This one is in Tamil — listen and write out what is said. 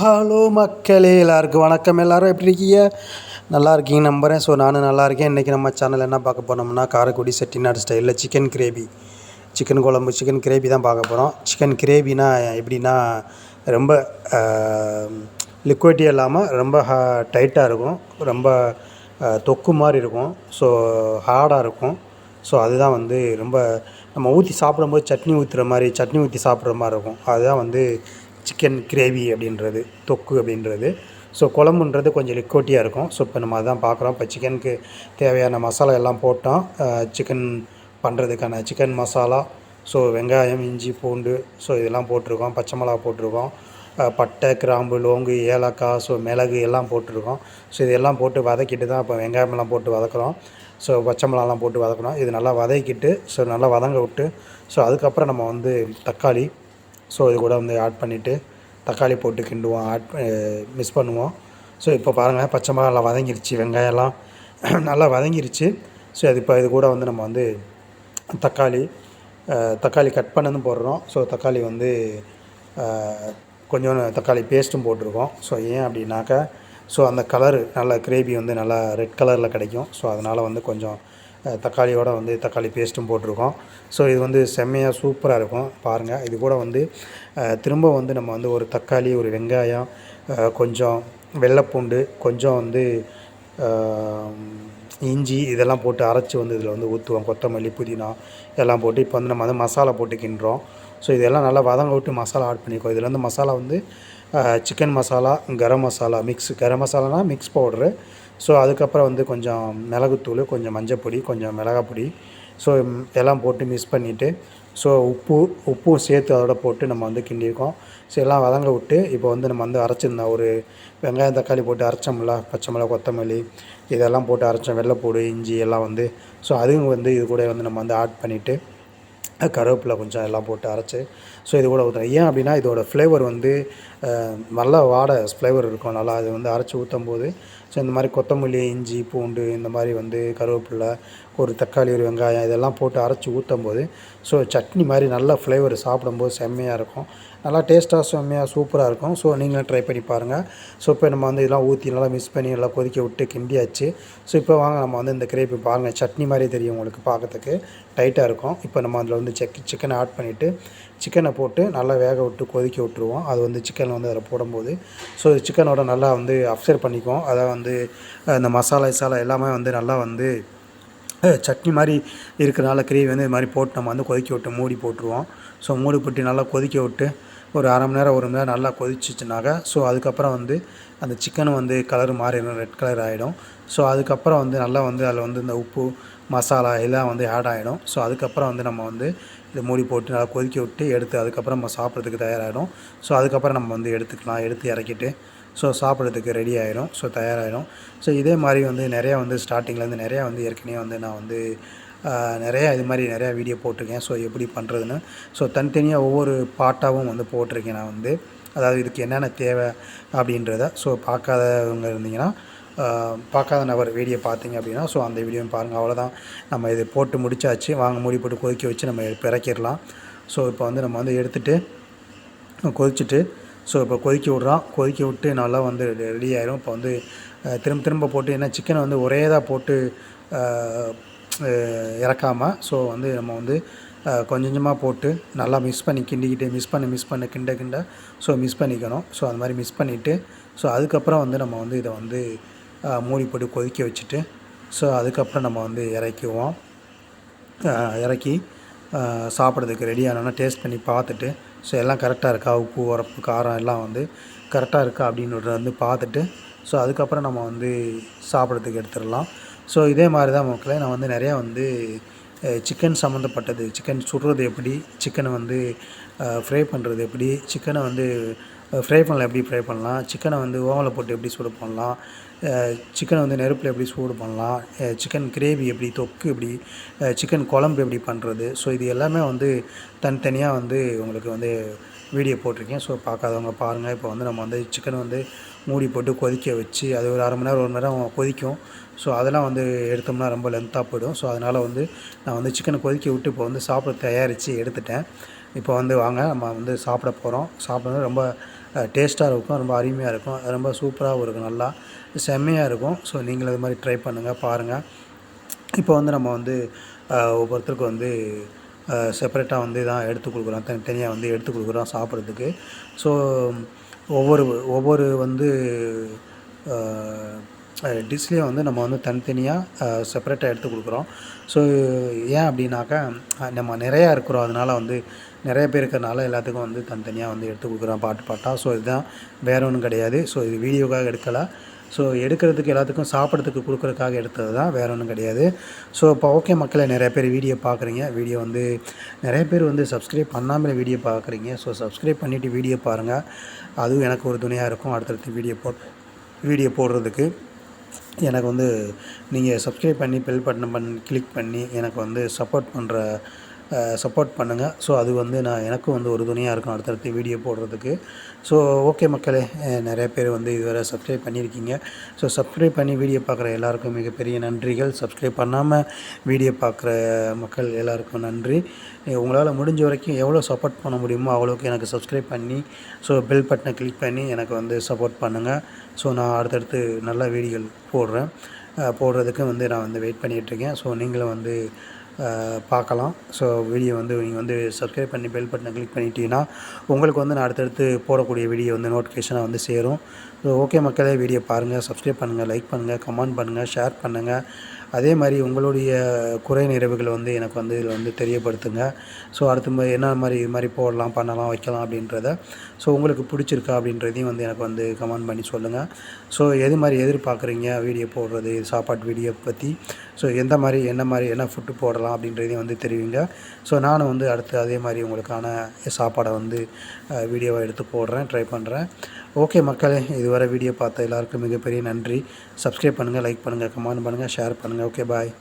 ஹலோ மக்களே எல்லாருக்கும் வணக்கம். எல்லாரும் எப்படி இருக்கீங்க? நல்லா இருக்கீங்க நம்புகிறேன் ஸோ நானும் நல்லா இருக்கேன். இன்றைக்கி நம்ம சேனல் என்ன பார்க்க போனோம்னா காரைக்குடி செட்டிநாடு ஸ்டைலில் சிக்கன் கிரேவி சிக்கன் குழம்பு சிக்கன் கிரேவி தான் பார்க்க போகிறோம் சிக்கன் கிரேவினா எப்படின்னா ரொம்ப லிக்விட்டி இல்லாமல் ரொம்ப டைட்டாக இருக்கும். ரொம்ப தொக்கு மாதிரி இருக்கும். ஸோ ஹார்டாக இருக்கும். ஸோ அதுதான் வந்து ரொம்ப நம்ம ஊற்றி சாப்பிடும்போது சட்னி ஊற்றுற மாதிரி சட்னி ஊற்றி சாப்பிட்ற மாதிரி இருக்கும். அதுதான் வந்து சிக்கன் கிரேவி அப்படின்றது தொக்கு அப்படின்றது. ஸோ குழம்புன்றது கொஞ்சம் லிக்விட்டியாக இருக்கும். ஸோ இப்போ நம்ம அதான் பார்க்குறோம். இப்போ சிக்கனுக்கு தேவையான மசாலா எல்லாம் போட்டோம். சிக்கன் பண்ணுறதுக்கான சிக்கன் மசாலா ஸோ வெங்காயம் இஞ்சி பூண்டு ஸோ இதெல்லாம் போட்டிருக்கோம். பச்சை மிளகா போட்டிருக்கோம். பட்டை கிராம்பு லோங்கு ஏலக்காய் ஸோ மிளகு எல்லாம் போட்டிருக்கோம். ஸோ இதெல்லாம் போட்டு வதக்கிட்டு தான் இப்போ வெங்காயமெல்லாம் போட்டு வதக்குறோம். ஸோ பச்சை மிளகாலாம் போட்டு வதக்கணும் இது நல்லா வதக்கிட்டு ஸோ நல்லா வதங்க விட்டு ஸோ அதுக்கப்புறம் நம்ம வந்து தக்காளி ஸோ இது கூட வந்து ஆட் பண்ணிவிட்டு தக்காளி போட்டு கிண்டுவோம் ஆட் மிஸ் பண்ணுவோம். ஸோ இப்போ பாருங்கள் பச்சை மிளகா நல்லா வதங்கிருச்சு வெங்காயம்லாம் நல்லா வதங்கிருச்சு. ஸோ அது இப்போ இது கூட வந்து நம்ம வந்து தக்காளி தக்காளி கட் பண்ணதும் போடுறோம். ஸோ தக்காளி வந்து கொஞ்சம் தக்காளி பேஸ்ட்டும் போட்டிருக்கோம். ஸோ ஏன் அப்படின்னாக்கா ஸோ அந்த கலரு நல்ல கிரேவி வந்து நல்லா ரெட் கலரில் கிடைக்கும். ஸோ அதனால் வந்து கொஞ்சம் தக்காளியோடு வந்து தக்காளி பேஸ்ட்டும் போட்டிருக்கோம். ஸோ இது வந்து செம்மையாக சூப்பராக இருக்கும். பாருங்கள் இது கூட வந்து திரும்ப வந்து நம்ம வந்து ஒரு தக்காளி ஒரு வெங்காயம் கொஞ்சம் வெள்ளைப்பூண்டு கொஞ்சம் வந்து இஞ்சி இதெல்லாம் போட்டு அரைச்சி வந்து இதில் வந்து ஊற்றுவோம் கொத்தமல்லி புதினா இதெல்லாம் போட்டு இப்போ வந்து நம்ம வந்து மசாலா போட்டு கிண்டுறோம். ஸோ இதெல்லாம் நல்லா வதங்க விட்டு மசாலா ஆட் பண்ணிக்கோ. இதில் வந்து மசாலா வந்து சிக்கன் மசாலா கரம் மசாலா மிக்ஸ் கரம் மசாலானா மிக்ஸ் பவுட்ரு ஸோ அதுக்கப்புறம் வந்து கொஞ்சம் மிளகுத்தூள் கொஞ்சம் மஞ்சப்பொடி கொஞ்சம் மிளகாப்பொடி ஸோ எல்லாம் போட்டு மிக்ஸ் பண்ணிவிட்டு ஸோ உப்பு உப்பும் சேர்த்து அதோட போட்டு நம்ம வந்து கிண்டியிருக்கோம். ஸோ எல்லாம் வதங்க விட்டு இப்போ வந்து நம்ம வந்து அரைச்சிருந்தோம் ஒரு வெங்காயம் தக்காளி போட்டு அரைச்சோம்ல பச்சை மிளகா கொத்தமல்லி இதெல்லாம் போட்டு அரைச்சோம். வெள்ளைப்பூடு இஞ்சி எல்லாம் வந்து ஸோ அதுவும் வந்து இது கூட வந்து நம்ம வந்து ஆட் பண்ணிவிட்டு கருவேப்பிலை கொஞ்சம் எல்லாம் போட்டு அரைச்சி ஸோ இது கூட ஊற்றுறேன் ஏன் அப்படின்னா இதோட ஃப்ளேவர் வந்து நல்லா வாடை ஃப்ளேவர் இருக்கும். நல்லா அது வந்து அரைச்சி ஊற்றும் போது ஸோ இந்த மாதிரி கொத்தமல்லி இஞ்சி பூண்டு இந்த மாதிரி வந்து கருவேப்பிலை ஒரு தக்காளி ஒரு வெங்காயம் இதெல்லாம் போட்டு அரைச்சி ஊற்றும் போது ஸோ சட்னி மாதிரி நல்ல ஃப்ளேவர் சாப்பிடும்போது செம்மையாக இருக்கும். நல்லா டேஸ்ட்டாக செம்மையாக சூப்பராக இருக்கும். ஸோ நீங்களும் ட்ரை பண்ணி பாருங்கள் ஸோ இப்போ நம்ம வந்து இதெல்லாம் ஊற்றி நல்லா மிக்ஸ் பண்ணி நல்லா கொதிக்க விட்டு கிண்டியாச்சு. ஸோ இப்போ வாங்க நம்ம வந்து இந்த கிரேவி பாருங்கள் சட்னி மாதிரி தெரியும் உங்களுக்கு பார்க்கறதுக்கு. டைட்டாக இருக்கும். இப்போ நம்ம அதில் வந்து செக் சிக்கனை ஆட் பண்ணிவிட்டு சிக்கனை போட்டு நல்லா வேக விட்டு கொதிக்க விட்டுருவோம். அது வந்து சிக்கன் வந்து அதில் போடும்போது. ஸோ சிக்கனோட நல்லா வந்து அப்சர்வ் பண்ணிக்கும். அதை வந்து அந்த இந்த மசாலா இசாலா எல்லாமே வந்து நல்லா வந்து சட்னி மாதிரி இருக்கிறனால கிரேவி வந்து இது மாதிரி போட்டு நம்ம வந்து கொதிக்க விட்டு மூடி போட்டுருவோம். ஸோ மூடி போட்டு நல்லா கொதிக்க விட்டு ஒரு அரை மணி நேரம் ஒரு மணி நேரம் நல்லா கொதிச்சிச்சுனாக்கா ஸோ அதுக்கப்புறம் வந்து அந்த சிக்கன் வந்து கலர் மாறிடும் ரெட் கலர் ஆகிடும் ஸோ அதுக்கப்புறம் வந்து நல்லா வந்து அதில் வந்து இந்த உப்பு மசாலா எல்லாம் வந்து ஆட் ஆகிடும் ஸோ அதுக்கப்புறம் வந்து நம்ம வந்து இதை மூடி போட்டு நல்லா கொதிக்க விட்டு எடுத்து அதுக்கப்புறம் நம்ம சாப்பிட்றதுக்கு தயாராகிடும் ஸோ அதுக்கப்புறம் நம்ம வந்து எடுத்துக்கலாம் எடுத்து இறக்கிட்டு ஸோ சாப்பிட்றதுக்கு ரெடி ஆகிரும் ஸோ தயாராகிடும் ஸோ இதே மாதிரி வந்து நிறையா வந்து ஸ்டார்டிங்லேருந்து நிறையா வந்து ஏற்கனவே வந்து நான் வந்து நிறையா இது மாதிரி நிறையா வீடியோ போட்டிருக்கேன். ஸோ எப்படி பண்ணுறதுன்னு ஸோ தனித்தனியாக ஒவ்வொரு பாட்டாகவும் வந்து போட்டிருக்கேன் நான் வந்து. அதாவது இதுக்கு என்னென்ன தேவை அப்படின்றத. ஸோ பார்க்காதவங்க இருந்தீங்கன்னா பார்க்காத நபர் வீடியோ பார்த்தீங்க அப்படின்னா ஸோ அந்த வீடியோவும் பாருங்கள் அவ்வளோதான் நம்ம இது போட்டு முடிச்சாச்சு. வாங்க மூடி போட்டு கொதிக்க வச்சு நம்ம பிறக்கிடலாம் ஸோ இப்போ வந்து நம்ம வந்து எடுத்துகிட்டு கொதிச்சுட்டு ஸோ இப்போ கொதிக்க விட்றோம் கொதிக்க விட்டு நல்லா வந்து ரெடி ஆயிரும். இப்போ வந்து திரும்ப திரும்ப போட்டு ஏன்னா சிக்கனை வந்து ஒரே இதாக போட்டு இறக்காமல் ஸோ வந்து நம்ம வந்து கொஞ்சம் கொஞ்சமாக போட்டு நல்லா மிஸ் பண்ணி கிண்டிக்கிட்டு மிஸ் பண்ணி மிஸ் பண்ண கிண்ட கிண்ட ஸோ மிஸ் பண்ணிக்கணும். ஸோ அது மாதிரி மிஸ் பண்ணிவிட்டு ஸோ அதுக்கப்புறம் வந்து நம்ம வந்து இதை வந்து மூடி போட்டு கொதிக்க வச்சுட்டு ஸோ அதுக்கப்புறம் நம்ம வந்து இறக்குவோம். இறக்கி சாப்பிட்றதுக்கு ரெடி ஆனோன்னா டேஸ்ட் பண்ணி பார்த்துட்டு ஸோ எல்லாம் கரெக்டாக இருக்கா? உப்பு உரப்பு காரம் எல்லாம் வந்து கரெக்டாக இருக்கா அப்படின்றத வந்து பார்த்துட்டு ஸோ அதுக்கப்புறம் நம்ம வந்து சாப்பிட்றதுக்கு எடுத்துடலாம். ஸோ இதே மாதிரி தான் மக்களே நான் வந்து நிறையா வந்து சிக்கன் சம்மந்தப்பட்டது சிக்கன் சுடுறது எப்படி சிக்கனை வந்து ஃப்ரை பண்ணுறது எப்படி சிக்கனை வந்து ஃப்ரை பண்ணலாம் எப்படி ஃப்ரை பண்ணலாம் சிக்கனை வந்து ஓவனில் போட்டு எப்படி சுட பண்ணலாம் சிக்கனை வந்து நெருப்பில் எப்படி சூடு பண்ணலாம்? சிக்கன் கிரேவி எப்படி தொக்கு எப்படி சிக்கன் குழம்பு எப்படி பண்ணுறது ஸோ இது எல்லாமே வந்து தனித்தனியாக வந்து உங்களுக்கு வந்து வீடியோ போட்டிருக்கேன். ஸோ பார்க்காதவங்க பாருங்கள் இப்போ வந்து நம்ம வந்து சிக்கனை வந்து மூடி போட்டு கொதிக்க வச்சு அது ஒரு அரை மணி நேரம் ஒரு மணி நேரம் கொதிக்கும். ஸோ அதெல்லாம் வந்து எடுத்தோம்னா ரொம்ப லென்த்தாக போயிடும். ஸோ அதனால் வந்து நான் வந்து சிக்கனை கொதிக்க விட்டு இப்போ வந்து சாப்பிட தயாரித்து எடுத்துட்டேன். இப்போ வந்து வாங்க நம்ம வந்து சாப்பிட போகிறோம் சாப்பிட்றது ரொம்ப டேஸ்ட்டாக இருக்கும் ரொம்ப அருமையாக இருக்கும். ரொம்ப சூப்பராகவும் இருக்கும் நல்லா செம்மையாக இருக்கும். ஸோ நீங்களும் இது மாதிரி ட்ரை பண்ணுங்கள் பாருங்கள் இப்போ வந்து நம்ம வந்து ஒவ்வொருத்தருக்கும் வந்து செப்பரேட்டாக வந்து தான் எடுத்து கொடுக்குறோம். தனித்தனியாக வந்து எடுத்து கொடுக்குறோம் சாப்பிட்றதுக்கு. ஸோ ஒவ்வொரு ஒவ்வொரு வந்து டிஷ்லேயும் வந்து நம்ம வந்து தனித்தனியாக செப்பரேட்டாக எடுத்து கொடுக்குறோம். ஸோ ஏன் அப்படின்னாக்கா நம்ம நிறையா இருக்கிறோம். அதனால் வந்து நிறைய பேர் இருக்கிறனால எல்லாத்துக்கும் வந்து தனித்தனியாக வந்து எடுத்து கொடுக்குறோம் பாட்டு பாட்டாக ஸோ இதுதான் வேற ஒன்றும் கிடையாது. ஸோ இது வீடியோக்காக எடுக்கலை. ஸோ எடுக்கிறதுக்கு எல்லாத்துக்கும் சாப்பிட்றதுக்கு கொடுக்குறதுக்காக எடுத்தது தான் வேற ஒன்றும் கிடையாது. ஸோ இப்போ ஓகே மக்களை நிறைய பேர் வீடியோ பார்க்குறீங்க வீடியோ வந்து நிறைய பேர் வந்து சப்ஸ்கிரைப் பண்ணாமல் வீடியோ பார்க்குறீங்க ஸோ சப்ஸ்கிரைப் பண்ணிவிட்டு வீடியோ பாருங்கள் அதுவும் எனக்கு ஒரு துணையாக இருக்கும். அடுத்தடுத்து வீடியோ போட் வீடியோ போடுறதுக்கு. எனக்கு வந்து நீங்கள் சப்ஸ்கிரைப் பண்ணி பெல் பட்டன் பண்ணி கிளிக் பண்ணி எனக்கு வந்து சப்போர்ட் பண்ணுற சப்போர்ட் பண்ணுங்கள் ஸோ அது வந்து நான் எனக்கும் வந்து ஒரு துணியாக இருக்கும் அடுத்தடுத்து வீடியோ போடுறதுக்கு. ஸோ ஓகே மக்களே நிறைய பேர் வந்து இதுவரை சப்ஸ்கிரைப் பண்ணியிருக்கீங்க. ஸோ சப்ஸ்கிரைப் பண்ணி வீடியோ பார்க்குற எல்லாருக்கும் மிகப்பெரிய நன்றிகள். சப்ஸ்கிரைப் பண்ணாமல் வீடியோ பார்க்குற மக்கள் எல்லாருக்கும் நன்றி. உங்களால் முடிஞ்ச வரைக்கும் எவ்வளோ சப்போர்ட் பண்ண முடியுமோ அவ்வளோக்கு எனக்கு சப்ஸ்கிரைப் பண்ணி ஸோ பெல் பட்டனை கிளிக் பண்ணி எனக்கு வந்து சப்போர்ட் பண்ணுங்கள் ஸோ நான் அடுத்தடுத்து நல்ல வீடியோகள் போடுறேன். போடுறதுக்கு வந்து நான் வந்து வெயிட் பண்ணிகிட்ருக்கேன் ஸோ நீங்களும் வந்து பார்க்கலாம். ஸோ வீடியோ வந்து நீங்கள் வந்து சப்ஸ்கிரைப் பண்ணி பெல் பட்டனை கிளிக் பண்ணிட்டீங்கன்னா உங்களுக்கு வந்து நான் அடுத்தடுத்து போடக்கூடிய வீடியோ வந்து நோட்டிஃபிகேஷனாக வந்து சேரும். ஸோ ஓகே மக்களே வீடியோ பாருங்கள் சப்ஸ்கிரைப் பண்ணுங்கள் லைக் பண்ணுங்கள் கமெண்ட் பண்ணுங்கள் ஷேர் பண்ணுங்கள் அதே மாதிரி உங்களுடைய குறை நிறைவுகளை வந்து எனக்கு வந்து இதில் வந்து தெரியப்படுத்துங்க. ஸோ அடுத்த என்ன மாதிரி இது மாதிரி போடலாம் பண்ணலாம் வைக்கலாம் அப்படின்றத ஸோ உங்களுக்கு பிடிச்சிருக்கா அப்படின்றதையும் வந்து எனக்கு வந்து கமெண்ட் பண்ணி சொல்லுங்கள் ஸோ எது மாதிரி எதிர்பார்க்குறீங்க வீடியோ போடுறது சாப்பாட்டு வீடியோ பற்றி ஸோ எந்த மாதிரி என்ன மாதிரி என்ன ஃபுட்டு போடலாம் அப்படின்றதையும் வந்து தெரிவிங்க. ஸோ நானும் வந்து அடுத்து அதே மாதிரி உங்களுக்கான சாப்பாடை வந்து வீடியோவை எடுத்து போடுறேன் ட்ரை பண்ணுறேன் ஓகே மக்களே இதுவரை வீடியோ பார்த்த எல்லாருக்கும் மிகப்பெரிய நன்றி. சப்ஸ்கிரைப் பண்ணுங்கள் லைக் பண்ணுங்கள் கமெண்ட் பண்ணுங்கள் ஷேர் பண்ணுங்கள் ஓகே பாய்